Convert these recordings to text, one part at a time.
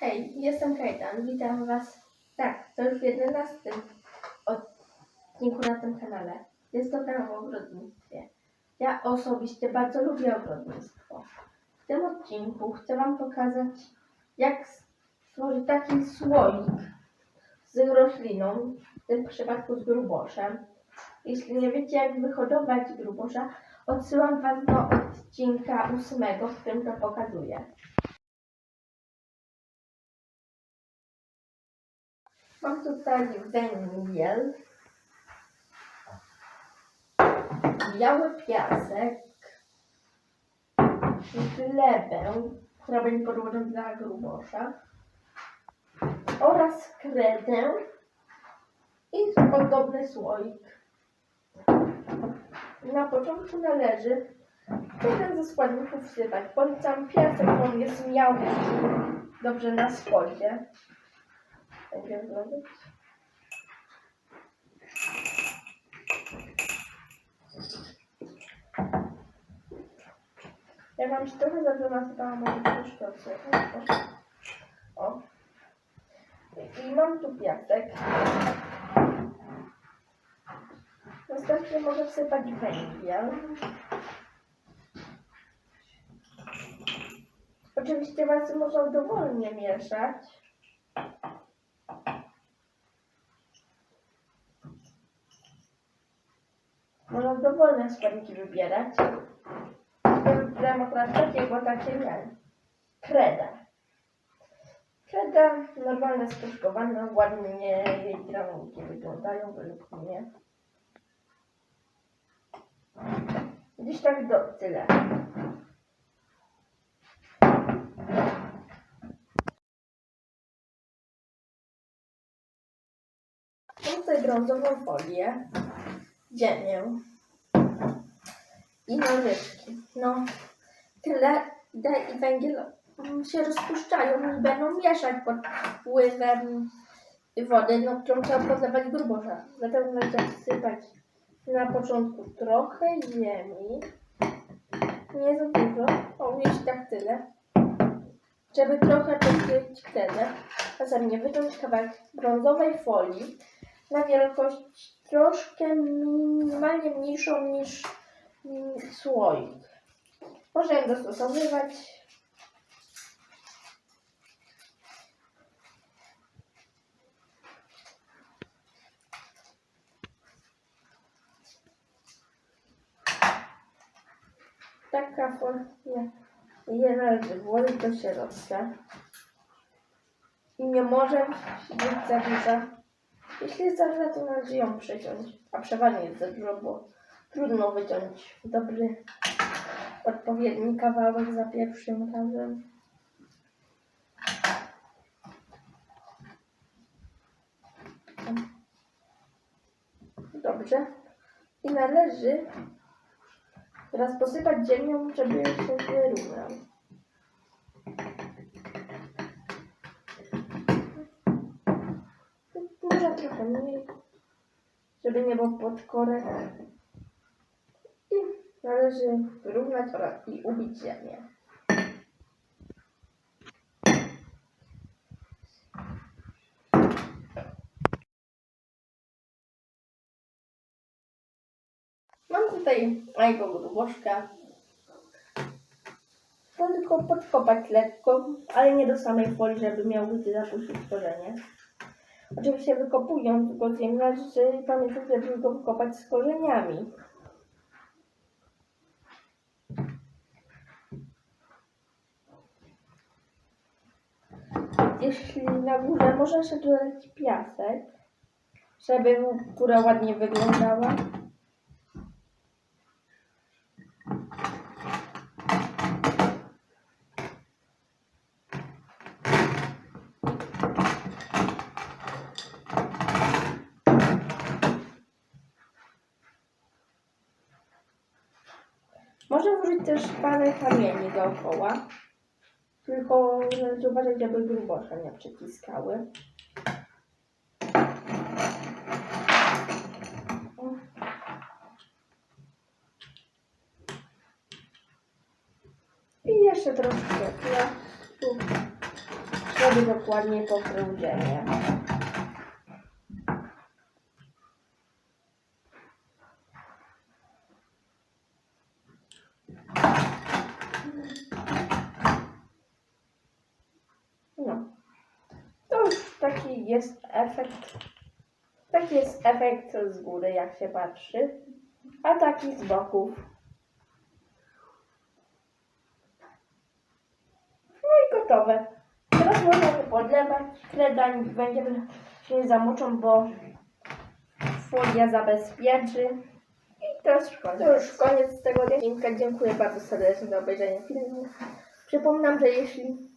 Hej, jestem Kajtan. Witam Was. Tak, to już w 11 odcinku na tym kanale. Jest to kanał o ogrodnictwie. Ja osobiście bardzo lubię ogrodnictwo. W tym odcinku chcę Wam pokazać, jak stworzyć taki słoik z rośliną, w tym przypadku z gruboszem. Jeśli nie wiecie, jak wyhodować grubosza, odsyłam Was do odcinka ósmego, w którym to pokazuję. Mam tutaj węgiel, biały piasek, glebę, która będzie podłożona dla grubosza oraz kredę i ozdobny słoik. Na początku należy jeden ze składników wsypać. Polecam piasek, bo on jest miałki, dobrze na spodzie. Będzie wyglądać. Ja wam się trochę za to nasypałam, może troszkę. O. I mam tu piasek. Następnie mogę wsypać węgiel. Oczywiście was można dowolnie mieszać. Można dowolne składniki wybierać. Wybrałam akurat takie, bo takie miałem. Kreda. Kreda normalnie spuszkowana, ładnie jej granulki wyglądają według mnie. Gdzieś tak do tyle. Mam tutaj brązową folię, ziemię i nożyczki. No, tyle. Daj i węgiel mm, się rozpuszczają i będą mieszać pod wpływem wody, no, którą trzeba podlewać grubosza. Dlatego należy wsypać na początku trochę ziemi. Nie za dużo, o jeśli tak tyle. Żeby trochę pokryć kredę. Następnie wyciąć kawałek brązowej folii na wielkość troszkę minimalnie mniejszą niż słoik. Można ją dostosowywać. Taka folia nie należy włożyć do środka i nie może być za. Jeśli jest za to należy ją przeciąć, a przeważnie jest za dużo, bo trudno wyciąć dobry, odpowiedni kawałek za pierwszym razem. Dobrze. I należy teraz posypać ziemią, żeby się wyrównał. Może trochę mniej, żeby nie było pod korek. I należy wyrównać oraz i ubić ziemię. Mam tutaj mojego gruboszka. To tylko podkopać lekko, ale nie do samej folii, żeby miał gdzie zapuścić korzenie. Oczywiście wykopując go z ziemi, należy pamiętać, żeby go wykopać z korzeniami. Jeśli na górze można jeszcze dodać piasek, żeby góra ładnie wyglądała. Można włożyć też parę kamieni dookoła. Tylko należy uważać, żeby grubosze nie przyciskały. O. I jeszcze troszkę plastu, żeby dokładnie pokryłdzienie. No. To już taki jest efekt. Taki jest efekt z góry, jak się patrzy, a taki z boków. No i gotowe. Teraz możemy podlewać. Kreda węgiel się zamoczą, bo folia zabezpieczy. I to już koniec. To już koniec tego odcinka. Dziękuję bardzo serdecznie za obejrzenie filmu. Przypominam, że jeśli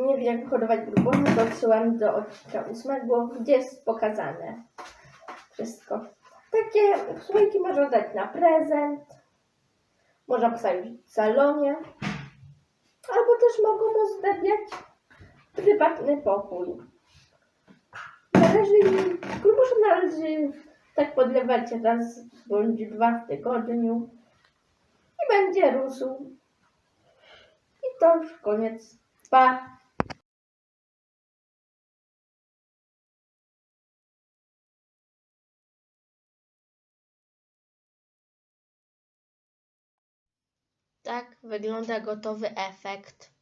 nie wie jak hodować grubożę, to odsyłam do odcinka ósmego, gdzie jest pokazane wszystko. Takie słoiki można dać na prezent, można postawić w salonie, albo też mogą ozdabiać prywatny pokój. Należy, grubożę należy tak podlewać raz bądź dwa w tygodniu i będzie rósł. I to już koniec. Pa! Tak wygląda gotowy efekt.